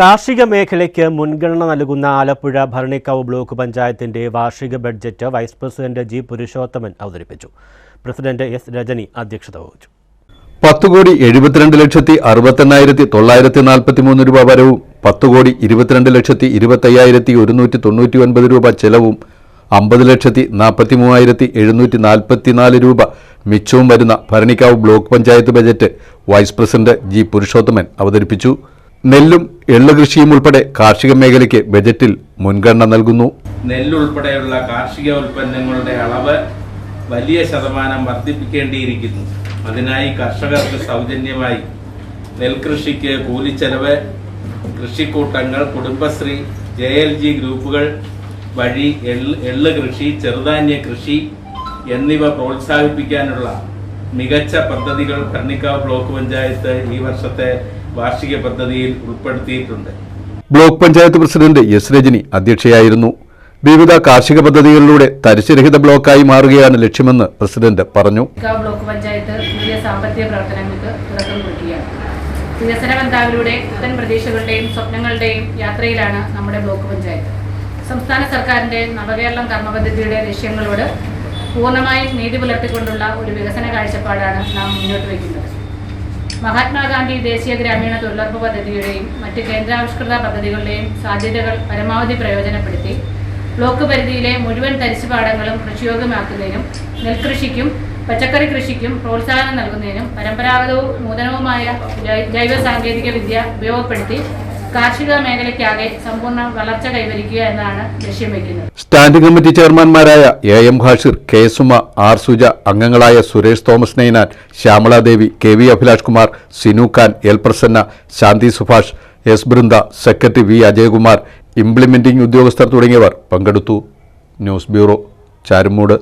കാർഷിക മേഖലയ്ക്ക് മുൻഗണന നൽകുന്ന ആലപ്പുഴ ഭരണിക്കാവ് ബ്ലോക്ക് പഞ്ചായത്തിന്റെ വാർഷിക budget vice president G Purushothaman അവതരിപ്പിച്ചു. പ്രസിഡന്റ് എസ് രജനി അധ്യക്ഷത വഹിച്ചു. പത്ത് കോടി എഴുപത്തിരണ്ട് ലക്ഷത്തി അറുപത്തെണ്ണായിരത്തി തൊള്ളായിരത്തി നാൽപ്പത്തി മൂന്ന് രൂപ വരവും പത്ത് കോടി ഇരുപത്തിരണ്ട് ലക്ഷത്തി ഇരുപത്തയ്യായിരത്തി ഒരുന്നൂറ്റി തൊണ്ണൂറ്റി ഒൻപത് രൂപ ചെലവും അമ്പത് ലക്ഷത്തി നാൽപ്പത്തി മൂവായിരത്തി എഴുന്നൂറ്റി നാൽപ്പത്തിനാല് രൂപ മിച്ചവും വരുന്ന Bharanikkavu block panchayat budget vice president G Purushothaman അവതരിപ്പിച്ചു. നെല്ലും എള്ളു കൃഷിയും ഉൾപ്പെടെ കാർഷിക മേഖലയ്ക്ക് ബജറ്റിൽ മുൻഗണന നൽകുന്നു. നെല്ലുൾപ്പെടെയുള്ള കാർഷിക ഉൽപ്പന്നങ്ങളുടെ അളവ് വലിയ ശതമാനം വർദ്ധിപ്പിക്കേണ്ടിയിരിക്കുന്നു. അതിനായി കർഷകർക്ക് സൗജന്യമായി നെൽകൃഷിക്ക് കൂലിച്ചെലവ് കൃഷിക്കൂട്ടങ്ങൾ കുടുംബശ്രീ ജെ എൽ ജി ഗ്രൂപ്പുകൾ വഴി എള്ള് എള്ള് കൃഷി ചെറുധാന്യ കൃഷി എന്നിവ പ്രോത്സാഹിപ്പിക്കാനുള്ള മികച്ച പദ്ധതികൾ ഭരണിക്കാവ് ബ്ലോക്ക് പഞ്ചായത്ത് ഈ വർഷത്തെ വാർഷിക പദ്ധതിയിൽ ഉൾപ്പെടുത്തിയിട്ടുണ്ട്. Block panchayat president S Rajani അധ്യക്ഷയായിരുന്നു. വിവിധ കാർഷിക പദ്ധതികളിലൂടെ തരിശുരഹിത ബ്ലോക്കായി മാറുകയാണ് ലക്ഷ്യമെന്ന് പ്രസിഡന്റ് പറഞ്ഞു. ബ്ലോക്ക് പഞ്ചായത്ത് പുതിയ സാമ്പത്തിക പ്രവർത്തനങ്ങൾക്ക് തുടക്കം കുറിക്കുകയാണ്. വികസന ബന്ധാവിലൂടെ പുത്തൻ പ്രതീക്ഷകളുടെയും സ്വപ്നങ്ങളുടെയും യാത്രയിലാണ് നമ്മുടെ ബ്ലോക്ക് പഞ്ചായത്ത്. സംസ്ഥാന സർക്കാരിന്റെ നവകേരളം കർമ്മപദ്ധതിയുടെ ലക്ഷ്യങ്ങളോട് പൂർണമായും നീതി പുലർത്തിക്കൊണ്ടുള്ള ഒരു വികസന കാഴ്ചപ്പാടാണ് നാം മുന്നോട്ട് വയ്ക്കുന്നത്. മഹാത്മാഗാന്ധി ദേശീയ ഗ്രാമീണ തൊഴിലുറപ്പ് പദ്ധതിയുടെയും മറ്റ് കേന്ദ്രാവിഷ്കൃത പദ്ധതികളുടെയും സാധ്യതകൾ പരമാവധി പ്രയോജനപ്പെടുത്തി. ബ്ലോക്ക് പരിധിയിലെ മുഴുവൻ തരിശുപാടങ്ങളും കൃഷിയോഗ്യമാക്കുന്നതിനും നെൽകൃഷിക്കും പച്ചക്കറി കൃഷിക്കും പ്രോത്സാഹനം നൽകുന്നതിനും പരമ്പരാഗതവും നൂതനവുമായ ജൈവ സാങ്കേതിക വിദ്യ ഉപയോഗപ്പെടുത്തി കാർഷിക മേഖലയ്ക്കാകെ സമ്പൂർണ വളർച്ച കൈവരിക്കുക എന്നാണ് ലക്ഷ്യം വയ്ക്കുന്നത് standing committee ചെയർമാൻമാരായ A M Hashir K Suma R Suja അംഗങ്ങളായ Suresh Thomas Ninan Shyamaladevi K V Abhilash Kumar Sinu Khan L Prasanna Shanthi Subhash S Brinda secretary V Ajayakumar implementing ഉദ്യോഗസ്ഥർ തുടങ്ങിയവർ പങ്കെടുത്തു. News bureau Charummoodu.